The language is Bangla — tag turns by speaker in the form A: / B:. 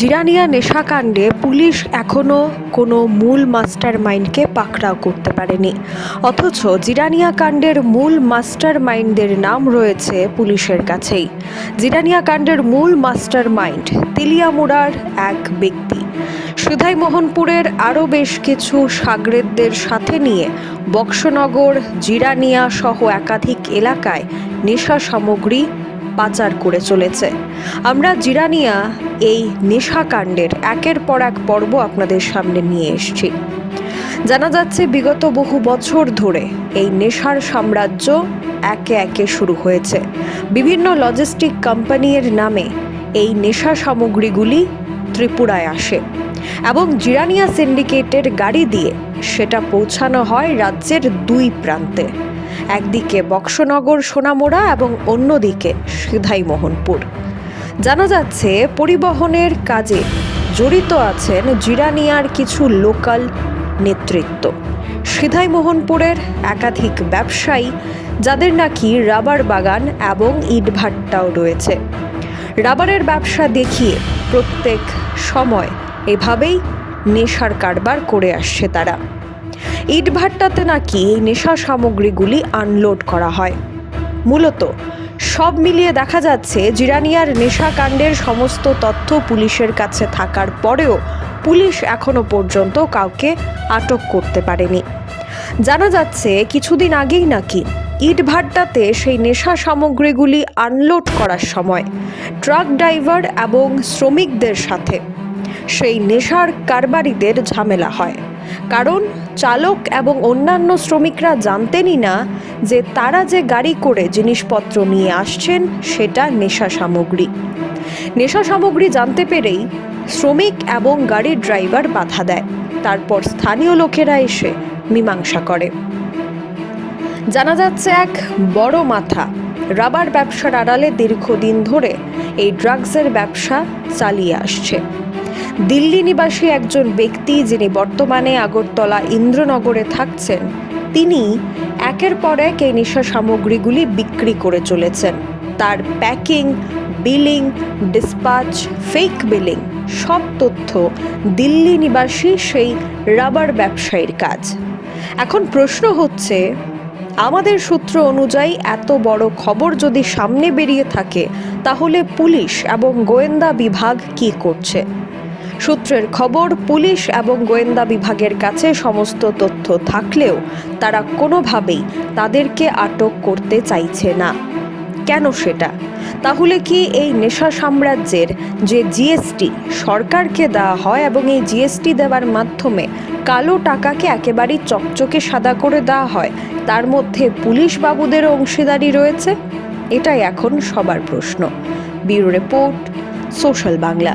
A: জিরানিয়া নেশাকাণ্ডে পুলিশ এখনও কোনো মূল মাস্টার মাইন্ডকে পাকড়াও করতে পারেনি। অথচ জিরানিয়া কাণ্ডের মূল মাস্টার মাইন্ডদের নাম রয়েছে পুলিশের কাছেই। জিরানিয়া কাণ্ডের মূল মাস্টার মাইন্ড তেলিয়ামুড়ার এক ব্যক্তি। সুধাই মোহনপুরের আরও বেশ কিছু সাগরেদদের সাথে নিয়ে বক্সনগর, জিরানিয়া সহ একাধিক এলাকায় নেশা সামগ্রী পাচার করে চলেছে। আমরা জিরানিয়া এই নেশাকাণ্ডের একের পর এক পর্ব আপনাদের সামনে নিয়ে এসেছি। জানা যাচ্ছে বিগত বহু বছর ধরে এই নেশার সাম্রাজ্য একে একে শুরু হয়েছে। বিভিন্ন লজিস্টিক কোম্পানির নামে এই নেশা সামগ্রীগুলি ত্রিপুরায় আসে এবং জিরানিয়া সিন্ডিকেটের গাড়ি দিয়ে সেটা পৌঁছানো হয় রাজ্যের দুই প্রান্তে। একদিকে বক্সনগর, সোনামোড়া এবং অন্যদিকে সিধাই মোহনপুর জানা যাচ্ছে, পরিবহনের কাজে জড়িত আছেন জিরানিয়ার কিছু লোকাল নেতৃত্ব। সিধাই মোহনপুরের একাধিক ব্যবসায়ী, যাদের নাকি রাবার বাগান এবং ইটভাট্টাও রয়েছে। রাবারের ব্যবসা দেখিয়ে প্রত্যেক সময় এভাবেই নেশার কারবার করে আসছে তারা। ইটভাট্টাতে নাকি এই নেশা সামগ্রীগুলি আনলোড করা হয়। মূলত, সব মিলিয়ে দেখা যাচ্ছে জিরানিয়ার নেশাকাণ্ডের সমস্ত তথ্য পুলিশের কাছে থাকার পরেও পুলিশ এখনও পর্যন্ত কাউকে আটক করতে পারেনি। জানা যাচ্ছে, কিছুদিন আগেই নাকি ইটভাট্টাতে সেই নেশা সামগ্রীগুলি আনলোড করার সময় ট্রাক ড্রাইভার এবং শ্রমিকদের সাথে সেই নেশার কারবারিদের ঝামেলা হয়। কারণ চালক এবং অন্যান্য শ্রমিকরা জানতেনই না যে তারা যে গাড়ি করে জিনিসপত্র নিয়ে আসছেন, সেটা নেশা সামগ্রী। নেশা সামগ্রী জানতে পেরেই শ্রমিক এবং গাড়ির ড্রাইভার বাধা দেয়। তারপর স্থানীয় লোকেরা এসে মীমাংসা করে। জানা যাচ্ছে এক বড় মাথা রাবার ব্যবসার আড়ালে দীর্ঘদিন ধরে এই ড্রাগসের ব্যবসা চালিয়ে আসছে। দিল্লি নিবাসী একজন ব্যক্তি যিনি বর্তমানে আগরতলা ইন্দ্রনগরে থাকছেন, তিনি একের পর এক এই নেশা সামগ্রীগুলি বিক্রি করে চলেছেন। তার packing, billing, dispatch, fake billing সব তথ্য দিল্লি নিবাসী সেই রাবার ব্যবসায়ীর কাজ। এখন প্রশ্ন হচ্ছে, আমাদের সূত্র অনুযায়ী এত বড় খবর যদি সামনে বেরিয়ে থাকে, তাহলে পুলিশ এবং গোয়েন্দা বিভাগ কি করছে? সূত্রের খবর, পুলিশ এবং গোয়েন্দা বিভাগের কাছে সমস্ত তথ্য থাকলেও তারা কোনোভাবেই তাদেরকে আটক করতে চাইছে না। কেন সেটা? তাহলে কি এই নেশা সাম্রাজ্যের যে জিএসটি সরকারকে দেওয়া হয় এবং এই জিএসটি দেওয়ার মাধ্যমে কালো টাকাকে একেবারেই চকচকে সাদা করে দেওয়া হয়, তার মধ্যে পুলিশ বাবুদের অংশীদারি রয়েছে? এটাই এখন সবার প্রশ্ন। Bureau report, social Bangla.